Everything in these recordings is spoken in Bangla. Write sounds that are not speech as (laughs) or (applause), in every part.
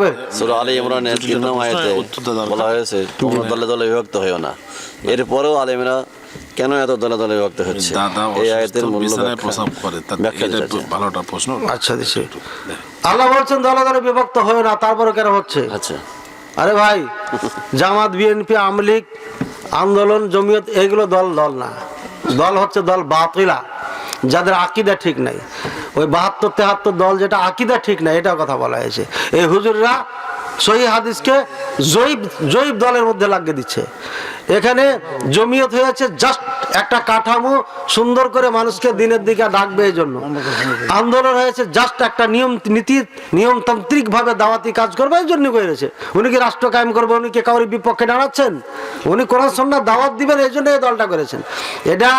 থাকবে সুরা আলী ইমরানের তিন নম্বর আয়াতে বলা হয়েছে তোমরা দলে দলে বিভক্ত হয়েও না। এরপরেও আলেমরা কেন এত দলে দলে বিভক্ত হচ্ছে? এই আয়াতের মূল্য। ভালোটা প্রশ্ন। আচ্ছা দিছি। আল্লাহ বলছেন দলে দলে বিভক্ত হয়ে না তারপরে কেন হচ্ছে? আচ্ছা। আরে ভাই (laughs) জামাত বিএনপি আমলিক আন্দোলন জমিয়ত এইগুলো দল দল না। দল হচ্ছে দল বাতিলা যাদের আকিদা ঠিক নাই। ওই বাহাত্তর, তেহাত্তর দল যেটা আকিদা ঠিক নাই এটা কথা বলা হয়েছে। এই হুজুররা সহি হাদিসকে জৈব জৈব দলের মধ্যে লাগিয়ে দিচ্ছে। এখানে জমিয়ত হয়েছে জাস্ট একটা কাঠামো সুন্দর করে মানুষকে দিনের দিকে ডাকবে এই জন্য। আন্দোলন হয়েছে জাস্ট একটা নিয়ম, নীতি নিয়মতান্ত্রিক ভাবে দাওয়াতি কাজ করবে এই জন্য করেছে উনি কি রাষ্ট্র কায়েম করবে, উনি কি কাউরি বিপক্ষে দাঁড়াচ্ছেন? উনি কোরআন সন্না দাওয়াত দিবেন, এই জন্য এই দলটা করেছেন। এটা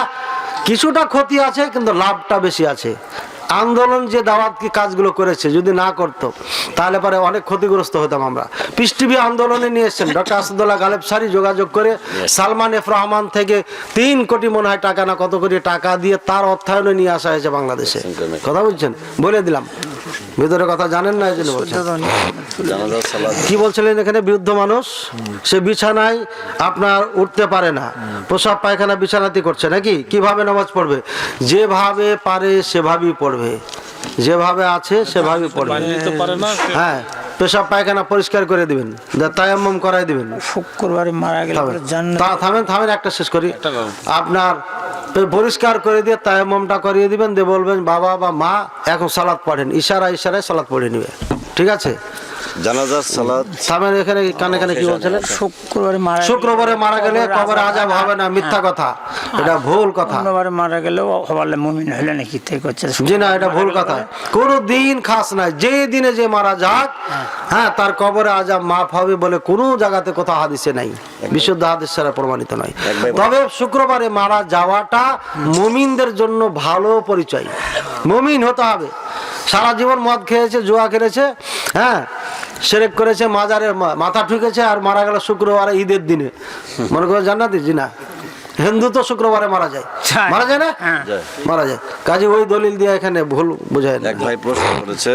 কিছুটা ক্ষতি আছে, কিন্তু লাভটা বেশি আছে। আন্দোলন যে দাওয়াত কি কাজগুলো করেছে যদি না করত তাহলে পরে অনেক ক্ষতিগ্রস্ত হতাম আমরা। পিস টিভি আন্দোলনে নিয়ে এসছেন ডক্টর আসাদুল্লাহ গালেব সারি যোগাযোগ করে সালমান এফ রহমান থেকে তিন কোটি মনে হয় টাকা না কত কোটি টাকা দিয়ে তার অর্থায়নে নিয়ে আসা হয়েছে বাংলাদেশে। কথা বলছেন? বলে দিলাম। ভিতরে কথা জানেন না এই জন্য বলছেন। কি বলছিলেন এখানে? বৃদ্ধ মানুষ সে বিছানায় আপনার উঠতে পারে না। প্রসাব পায়খানা বিছানাতে করছে নাকি? কীভাবে নামাজ পড়বে? যেভাবে পারে সেভাবেই পড়বে। যেভাবে আছে সেভাবেই পড়বে। হ্যাঁ পেশাব পায়খানা পরিষ্কার করে দিবেন। তায়াম্মম করাই দিবেন। শুক্রবারে মারা গেলে থামেন। থামেন একটা শেষ করি। আপনার পরিষ্কার করে দিয়ে তায়াম্মমটা করিয়ে দিবেন। দিয়ে বলবেন বাবা বা মা এখন সালাদ পড়েন। ইশারা ইশারায় সালাদ পড়ে নিবে। ঠিক আছে? জানাজার থামেন এখানে কানে কানে কি বলছিলেন? শুক্রবারে মারা শুক্রবারে মারা গেলে কবরে আজাব হবে না মিথ্যা কথা। এটা ভুল কথা। অন্যবারে মারা গেলেও হবালে মুমিন হইলে নাকি তাই করছে। জি না এটা ভুল কথা। কোনো দিন খাস নাই। যে দিনে যে মারা যাক হ্যাঁ। তার কবরে আজাব মাফ হবে বলে কোনো জায়গাতে কোথাও হাদিসে নাই। বিশুদ্ধ হাদিস ছাড়া প্রমাণিত নয়। তবে শুক্রবারে মারা যাওয়াটা মুমিনদের জন্য ভালো পরিচয়। মুমিন হতে হবে। সারা জীবন মদ খেয়েছে জুয়া খেলেছে হ্যাঁ সেরেক করেছে মাজারে মাথা ঠুকেছে আর মারা গেল শুক্রবারে ঈদের দিনে। মনে করে জান্নাতি? জি না। হিন্দু তো শুক্রবারে মারা যায়। মারা যায় না? হ্যাঁ। মারা যায়। কাজে ওই দলিল দিয়ে এখানে ভুল বোঝায় এক ভাই প্রশ্ন করেছে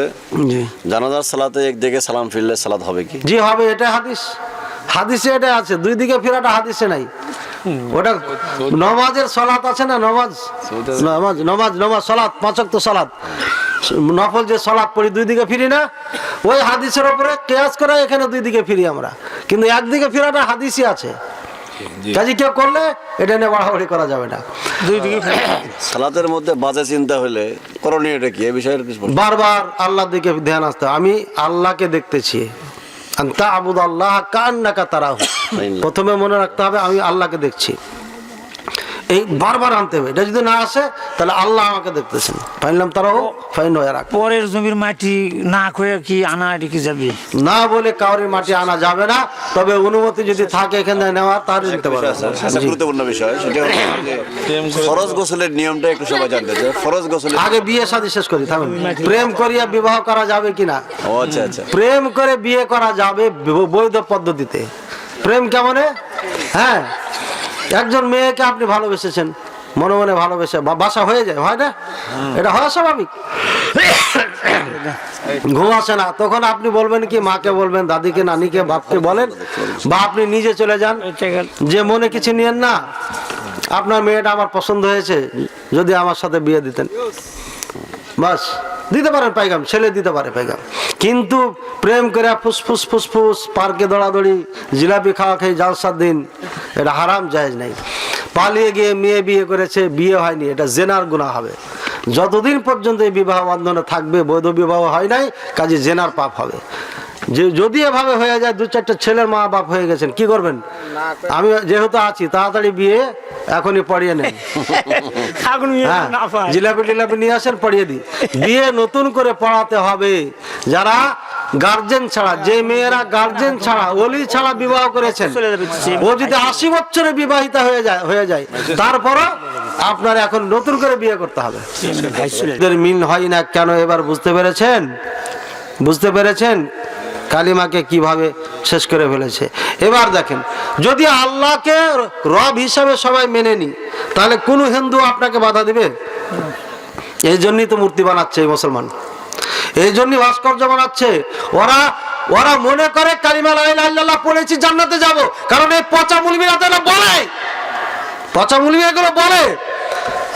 জি। জানাজার সালাতে একদিকে সালাম ফিরলে সালাত হবে কি? জি হবে। এটা হাদিস। হাদিসে এটা আছে। দুই দিকে ফেরাটা হাদিসে নাই। ওটা নমাজের সলাত আছে না? নমাজ? নমাজ নমাজ নমাজ সলাত পাঁচক তো সলাত। নফল যে সলাত পড়ি দুই দিকে ফিরি না ওই হাদিসের ওপরে কেয়াস করে এখানে দুই দিকে ফিরি আমরা। কিন্তু একদিকে ফেরাটা হাদিসই আছে। কাজে কেউ করলে এটা নিয়ে বাড়াবাড়ি করা যাবে না। দুই দিকে সালাতের মধ্যে বাজে চিন্তা হলে করণীয় এটা কি? এই বিষয়ে কিছু বারবার আল্লাহর দিকে ধ্যান আসতে আমি আল্লাহকে দেখতেছি। আন্তা আবুদ আল্লাহ কান্নাকা তারাহু। প্রথমে মনে রাখতে হবে আমি আল্লাহকে দেখছি। এই বারবার আনতে হবে। এটা যদি না আসে তাহলে আল্লাহ আমাকে দেখতেছেন। ফাইনলাম তারাও ফাইন হয়ে রাখ পরের জমির মাটি না খয়ে কি আনা রেখে যাবে? না বলে কাউরি মাটি আনা যাবে না তবে অনুমতি যদি থাকে এখানে নেওয়া তাহলে নিতে পারবে। একটা গুরুত্বপূর্ণ বিষয়। সেটা হচ্ছে ফরজ গোসলের নিয়মটা একটু সবাই জানতে চায়। ফরজ গোসলের আগে বিয়ে শাদী শেষ করি থাকুন প্রেম করিয়া বিবাহ করা যাবে কিনা ও আচ্ছা আচ্ছা। প্রেম করে বিয়ে করা যাবে বৈধ পদ্ধতিতে। প্রেম কেমনে? হ্যাঁ একজন মেয়েকে আপনি ভালোবেসেছেন মনে মনে ভালোবেসে বাসা হয়ে যায় হয় না? এটা হয় স্বাভাবিক। ঘুম আসে না তখন আপনি বলবেন কি মাকে বলবেন দাদিকে নানিকে বাপকে বলেন বা আপনি নিজে চলে যান। যে মনে কিছু নিয়েন না আপনার মেয়েটা আমার পছন্দ হয়েছে যদি আমার সাথে বিয়ে দিতেন। বাস। দিতে পারেন পাইগাম ছেলে দিতে পারে পাইগাম কিন্তু প্রেম করে ফুসফুস ফুসফুস পার্কে দৌড়াদৌড়ি, জিলাপি খাওয়া খেয়ে জালসার দিন, এটা হারাম জায়েজ নাই। পালিয়ে গিয়ে মেয়ে বিয়ে করেছে, বিয়ে হয়নি, এটা জেনার গুণা হবে। যতদিন পর্যন্ত এই বিবাহ বন্ধনে থাকবে, বৈধ বিবাহ হয় নাই, কাজে জেনার পাপ হবে। যে যদি এভাবে হয়ে যায় দু চারটা ছেলের মা বাপ হয়ে গেছেন কি করবেন? আমি যেহেতু আছি তাড়াতাড়ি বিয়ে এখনই পড়িয়ে নেন। (laughs) হ্যাঁ জিলাপি টিলাপি নিয়ে আসেন পড়িয়ে দিই। বিয়ে নতুন করে পড়াতে হবে। যারা গার্জেন ছাড়া যে মেয়েরা গার্জেন ছাড়া ওলি ছাড়া বিবাহ করেছেন ও যদি আশি বছরে বিবাহিতা হয়ে যায় হয়ে যায় তারপরও আপনার এখন নতুন করে বিয়ে করতে হবে। মিল হয় না কেন এবার বুঝতে পেরেছেন? বুঝতে পেরেছেন? কালিমাকে কীভাবে শেষ করে ফেলেছে। এবার দেখেন, যদি আল্লাহকে রব হিসাবে সবাই মেনে নি তাহলে কোন হিন্দু আপনাকে বাধা দিবে? এই জন্যই তো মূর্তি বানাচ্ছে এই মুসলমান। এই জন্যই ভাস্কর্য বানাচ্ছে। ওরা ওরা মনে করে কালিমা লা ইলাহা ইল্লাল্লাহ পড়েছি, জান্নাতে যাব। কারণ এই পচা মুলমিরা তো বলে। পচা মুলমি এগুলো বলে।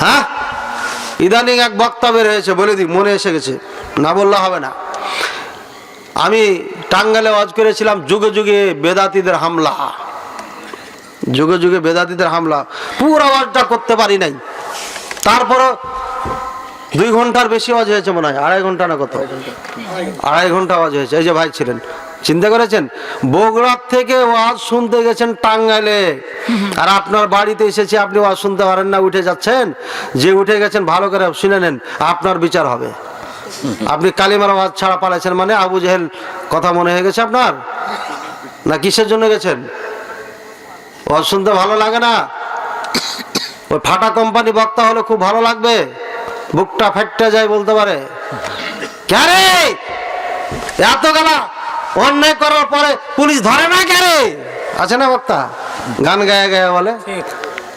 হ্যাঁ? ইদানিং এক বক্তা বের হয়েছে, বলে দিই, মনে এসে গেছে। না বললে হবে না। আমি টাঙ্গালে ওয়াজ করেছিলাম যুগে যুগে বেদাতিদের হামলা। যুগে যুগে বেদাতিদের হামলা। পুরো আওয়াজটা করতে পারি নাই। তারপরও দুই ঘণ্টার বেশি আওয়াজ হয়েছে মনে হয়। আড়াই ঘণ্টা না কত? আড়াই ঘণ্টা আওয়াজ হয়েছে। এই যে ভাই ছিলেন, চিন্তা করেছেন? বগুড়ার থেকে ওয়াজ শুনতে গেছেন টাঙ্গাইলে। আর আপনার বাড়িতে এসেছে, আপনি ওয়াজ শুনতে পারেন না, উঠে যাচ্ছেন? যে উঠে গেছেন, ভালো করে শুনে নেন, আপনার বিচার হবে। আপনি কালিমার আওয়াজ ছাড়া পালাইছেন মানে আবু জেহেল কথা মনে হয়ে গেছে আপনার? না কিসের জন্য গেছেন? ওয়াজ শুনতে ভালো লাগে না? ওই ফাটা কোম্পানি বক্তা হলে খুব ভালো লাগবে। বুকটা ফেটে যায় বলতে পারে। ক্যারে এত গেলা অন্যায় করার পরে পুলিশ ধরে না ক্যারে আছে না বক্তা? গান গায়ে গায়ে বলে?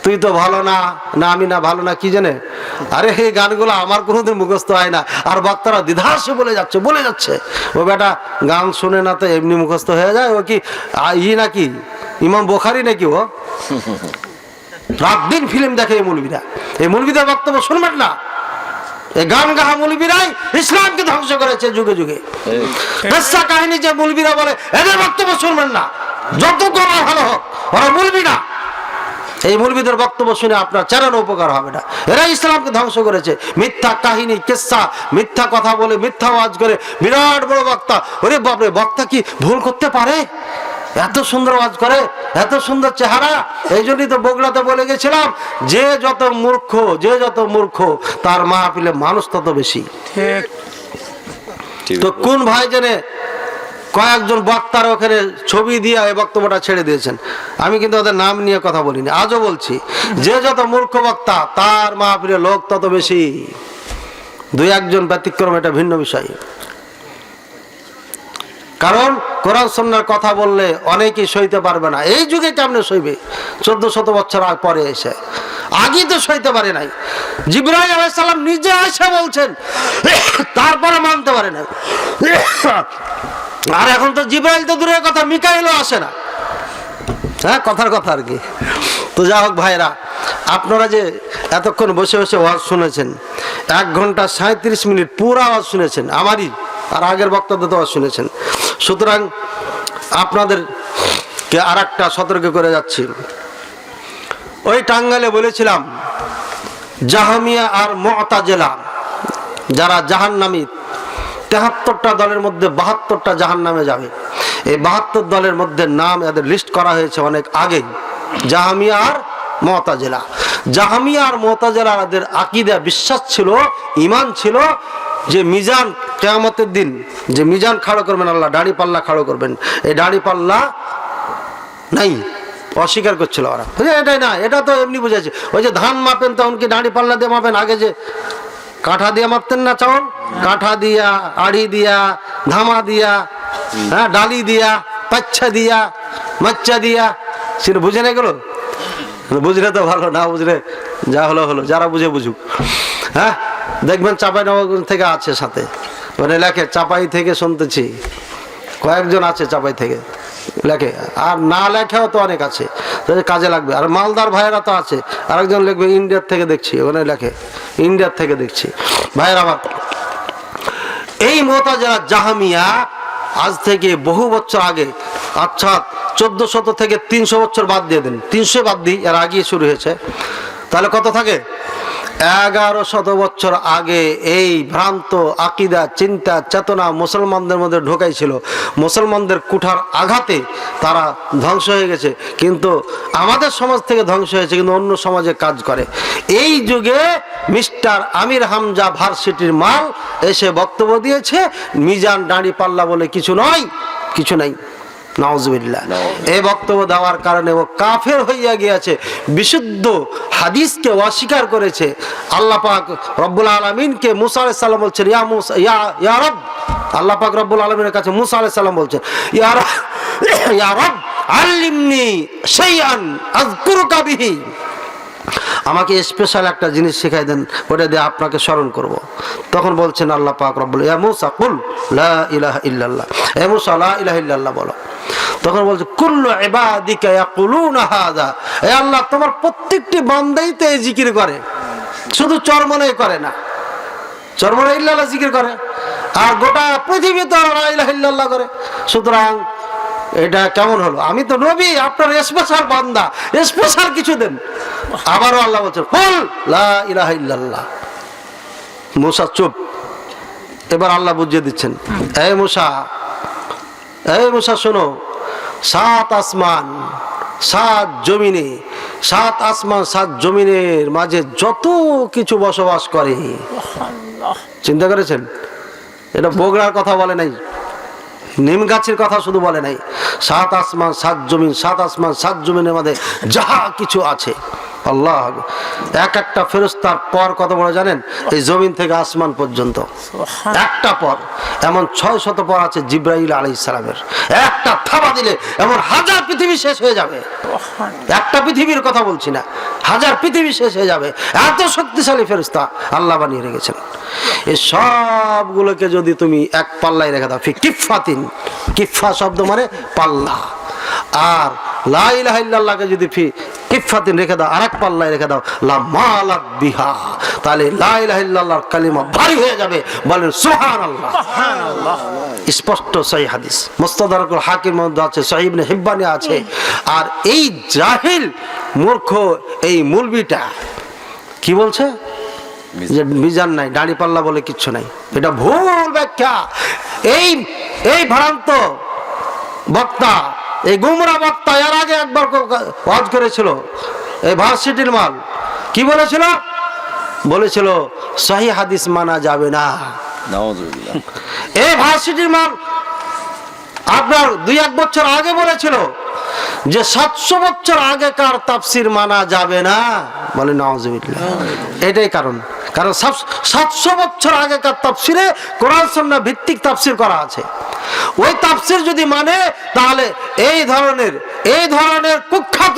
তুই তো ভালো না না আমি না ভালো না কি জানে? আরে এই গানগুলো আমার কোনোদিন মুখস্থ হয় না। আর বক্তারা দ্বিধাসে বলে যাচ্ছে বলে যাচ্ছে। ও বেটা গান শুনে না তো এমনি মুখস্থ হয়ে যায়? ও কি ই নাকি? ইমাম বোখারি নাকি ও? রাত দিন ফিল্ম দেখে এই মুলবিরা। এই মুলবিদের বক্তব্য শুনবেন না। এই গান গাহা মুলবিরাই ইসলামকে ধ্বংস করেছে যুগে যুগে। কাহিনী যে মুলবিরা বলে এদের বক্তব্য শুনবেন না। যত করা ভালো হোক ওরা মুলবি না। এই মুলবিদের বক্তব্য শুনে আপনার চারানো উপকার হবে না। এরা ইসলামকে ধ্বংস করেছে। মিথ্যা কাহিনী কেসা মিথ্যা কথা বলে মিথ্যা ওয়াজ করে বিরাট বড় বক্তা। ওরে বাপরে বক্তা কি ভুল করতে পারে? এত সুন্দর ওয়াজ করে এত সুন্দর চেহারা। এই জন্যই তো বগুড়াতে বলে গেছিলাম যে যত মূর্খ যে যত মূর্খ তার মাহফিলে মানুষ তত বেশি। তো কোন ভাই জেনে কয়েকজন বক্তার ওখানে ছবি দিয়ে এই বক্তব্যটা ছেড়ে দিয়েছেন। আমি কিন্তু ওদের নাম নিয়ে কথা বলিনি, আজও বলছি, যে যত মূর্খ বক্তা, তার মাহফিলে লোক তত বেশি। দুই একজন ব্যতিক্রম, এটা ভিন্ন বিষয়। কারণ কোরআন সন্ন্যার কথা বললে অনেকেই সইতে পারবে না। এই যুগে কেমনে সইবে? চোদ্দ শত বছর আগ পরে এসে। আগেই তো সইতে পারে নাই। জিব্রাহিম আলাইসাল্লাম নিজে এসে বলছেন, তারপরে মানতে পারে না আর এখন তো জিব্রাইল তো দূরের কথা, মিকাইলও আসে না। হ্যাঁ কথার কথা আর কি। তো যা হোক ভাইরা, আপনারা যে এতক্ষণ বসে বসে ওয়াজ শুনেছেন, এক ঘণ্টা সাঁত্রিশ মিনিট পুরো আওয়াজ শুনেছেন, আমারই আর আগের বক্তব্য তো আওয়াজ শুনেছেন। সুতরাং আপনাদেরকে আর একটা সতর্ক করে যাচ্ছি। ওই টাঙ্গালে বলেছিলাম, জাহামিয়া আর মতাজেলা, যারা জাহান্নামী তেহাত্তরটা দলের মধ্যে বাহাত্তরটা জাহান নামে যাবে। এই বাহাত্তর দলের মধ্যে নাম এদের লিস্ট করা হয়েছে অনেক আগেই জাহামিয়া আর মতাজেলা। জাহামিয়া আর মতাজেলা এদের আকিদা বিশ্বাস ছিল ইমান ছিল যে মিজান কেয়ামতের দিন, যে মিজান খাড়ো করবেন আল্লাহ, দাড়ি পাল্লা খাড়ো করবেন। এই দাড়ি পাল্লা নাই, অস্বীকার করছিল ওরা। এটাই না, এটা তো এমনি বুঝেছে ওই যে ধান মাপেন তখন কি দাঁড়ি পাল্লা দিয়ে মাপেন? আগে যে কাঠা দিয়ে মাপতেন না চাউল? কাঠা দিয়া, আড়ি দিয়া, ধামা দিয়া হ্যাঁ ডালি দিয়া, পাচ্ছা দিয়া মাচ্চা দিয়া। সেটা বুঝে না গেলো বুঝলে তো ভালো, না বুঝলে যা হলো হলো, যারা বুঝে বুঝুক। হ্যাঁ দেখবেন চাপাই নবাবগঞ্জ থেকে আছে সাথে। মানে লেখে, চাপাই থেকে শুনতেছি। কয়েকজন আছে চাপাই থেকে। লেখে, আর না লেখেও তো অনেক আছে। কাজে লাগবে। আর মালদার ভাইয়েরা তো আছে। আরেকজন লিখবে, ইন্ডিয়ার থেকে দেখছি। ওখানে লেখে। ইন্ডিয়ার থেকে দেখছি। ভাইয়ের আমার, এই মোতাজেরা জাহামিয়া আজ থেকে বহু বছর আগে আচ্ছা চোদ্দ শত থেকে তিনশো বছর বাদ দিয়ে দেন। তিনশো বাদ দিই এর আগে শুরু হয়েছে। তাহলে কত থাকে? এগারো শত বছর আগে এই ভ্রান্ত আকিদা, চিন্তা, চেতনা মুসলমানদের মধ্যে ঢোকাইছিল। মুসলমানদের কুঠার আঘাতে তারা ধ্বংস হয়ে গেছে। কিন্তু আমাদের সমাজ থেকে ধ্বংস হয়েছে, কিন্তু অন্য সমাজে কাজ করে। এই যুগে মিস্টার আমির হামজা ভার্সিটির মাল এসে বক্তব্য দিয়েছে, মিজান দাঁড়ি পাল্লা বলে কিছু নয়, কিছু নাই। নাউজুবিল্লাহ। এই বক্তব্য দেওয়ার কারণে ও কাফের হইয়া গিয়েছে, বিশুদ্ধ হাদিসকে অস্বীকার করেছে। আল্লাহ পাক রব্বুল আলমিনকে মুসা আলাইহিস সালাম বলছেন, ইয়া মুসা, ইয়া ইয়া রব। আল্লাহ পাক রব্বুল আলমিনের কাছে মুসা আলাইহিস সালাম বলছেন, ইয়া রব ইয়া রব, আল্লিমনি শাইআন আযকুরুকা বিহি। আমাকে স্পেশাল একটা জিনিস শেখাই দেন, ওটা দিয়ে আপনাকে স্মরণ করব। তখন বলছেন আল্লাহ পাক রব্বুল, ইয়া মুসা, কুল লা ইলাহা ইল্লাল্লাহ। এ মুসা, লা ইলাহা ইল্লাল্লাহ বলো। তখন বলছে, কুল্লু ইবাদিকা ইয়াকুলুনা হাযা এ আল্লাহ, তোমার প্রত্যেকটি বান্দাই তো জিকির করে। শুধু চরমনেই করে না। চরমনে ইল্লাল্লাহ জিকির করে। আর গোটা পৃথিবী তো ইল্লাল্লাহ করে। সুতরাং এটা কেমন হলো? আমি তো নবী, আপনার স্পেশাল বান্দা। স্পেশাল কিছু দেন। আবারও আল্লাহ বলছেন কুল লা ইলাহা ইল্লাল্লাহ। মুসা, চুপ। এবার আল্লাহ বুঝিয়ে দিচ্ছেন, এই মুসা এই মুসা শোনো সাত আসমান সাত জমিনে সাত আসমান সাত জমিনের মাঝে যত কিছু বসবাস করে। চিন্তা করেছেন? এটা বগড়ার কথা বলে নাই নিম গাছের কথা শুধু বলে নাই। সাত আসমান সাত জমিন সাত আসমান সাত জমিনের মধ্যে যা কিছু আছে। আল্লাহ এক একটা ফেরস্তার পর কত বড় জানেন? এই জমিন থেকে আসমান পর্যন্ত। একটা পর। এমন ছয় শত পর আছে জিব্রাইল আলী ইসলামের একটা থাবা দিলে এমন হাজার পৃথিবী শেষ হয়ে যাবে। একটা পৃথিবীর কথা বলছি না। হাজার পৃথিবী শেষ হয়ে যাবে। এত শক্তিশালী ফেরস্তা আল্লাহ বানিয়ে রেখেছেন। এই সবগুলোকে যদি তুমি এক পাল্লায় রেখে দাও ফি কিফাতিন কিফা শব্দ মানে পাল্লা। আর লাইলাহাইল্লাহকে যদি ফি কিফাতিন রেখে দাও, আরেক পাল্লায় রেখে দাও। লা মালাত বিহা। তাহলে লাইলাহাইল্লাহর কালিমা ভারী হয়ে যাবে। বলেন সুবহানাল্লাহ। স্পষ্ট সহি হাদিস। মুস্তাদারকুল হাকির মধ্যে আছে সহিবনে হিব্বানি আছে। আর এই জাহিল মূর্খ, এই মুলবিটা, কি বলছে? যে মিজান নাই, দাড়ি পাল্লা বলে কিচ্ছু নাই। এটা ভুল ব্যাখ্যা। এই এই ভ্রান্ত বক্তা এই গুমরা বক্তা এর আগে একবার হজ করেছিল। এই ভার্সিটির মাল। কি বলেছিল? বলেছিল সহি হাদিস মানা যাবে না। এই ভার্সিটির মাল আপনার দুই এক বছর আগে বলেছিল যে সাতশো বছর আগেকার তাফসির মানা যাবে না। বলে নওয়াজবিল্লাহ এটাই কারণ। কারণ সাতশো বছর আগেকার তাফসিরে কোরআন সন্না ভিত্তিক তাফসির করা আছে। ওই তাফসির যদি মানে তাহলে এই ধরনের এই ধরনের কুখ্যাত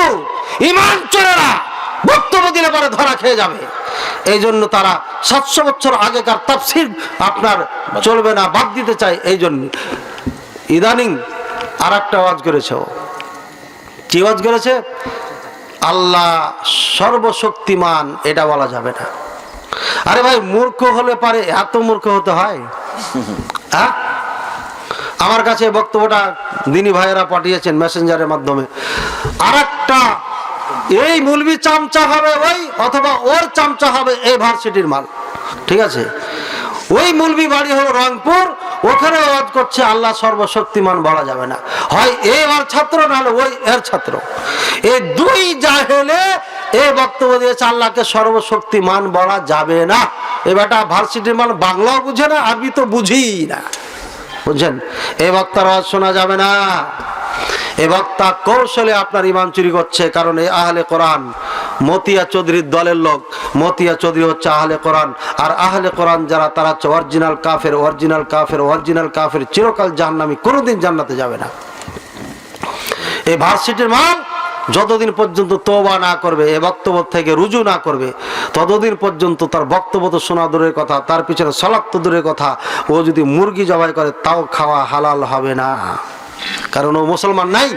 ইমান চোরেরা বক্তব্য দিলে পরে ধরা খেয়ে যাবে। এই জন্য তারা সাতশো বছর আগেকার তাফসির আপনার চলবে না, বাদ দিতে চায়। এই জন্য। ইদানিং আর একটা ওয়াজ করেছে কি করেছে? আল্লাহ সর্বশক্তিমান, এটা বলা যাবে না। আরে ভাই, মূর্খ হলে পারে, এত মূর্খ হতে হয়? হ্যাঁ? আমার কাছে বক্তব্যটা দিনী ভাইয়েরা পাঠিয়েছেন মেসেঞ্জারের মাধ্যমে। আর একটা এই মুলবি চামচা হবে ওই, অথবা ওর চামচা হবে এই ভার্সিটির মাল। ঠিক আছে? ওই মুলবি বাড়ি হলো রংপুর ওখানে ওয়াজ করছে, আল্লাহ সর্বশক্তিমান বলা যাবে না। হয় এ ওর ছাত্র, নাহলে ওই এর ছাত্র। এই দুই জাহেলে এই বক্তব্য দিয়েছে, আল্লাহকে সর্বশক্তিমান বলা যাবে না। এবারটা ভার্সিটির মান বাংলাও বুঝে না, আরবি তো বুঝি না। বুঝছেন? এ বক্তার আওয়াজ শোনা যাবে না। এ বক্তা কৌশলে আপনার ইমান চুরি করছে, কারণ এই আহলে কোরআন মতিয়া চৌধুরীর দলের লোক, মতিয়া চৌধুরী হচ্ছে আহলে কোরআন। আর আহলে কোরআন যারা, তারা হচ্ছে অরিজিনাল কাফের অরিজিনাল কাফের অরিজিনাল কাফের। চিরকাল জাহান্নামী, কোনোদিন জান্নাতে যাবে না। এই ভার্সিটির মাল যতদিন পর্যন্ত তোবা না করবে, এ বক্তব্য থেকে রুজু না করবে, ততদিন পর্যন্ত তার বক্তব্য তো শোনা দূরের কথা, তার পিছনে সলাক তো দূরের কথা। ও যদি মুরগি জবাই করে, তাও খাওয়া হালাল হবে না। কারণ ও মুসলমান নাই।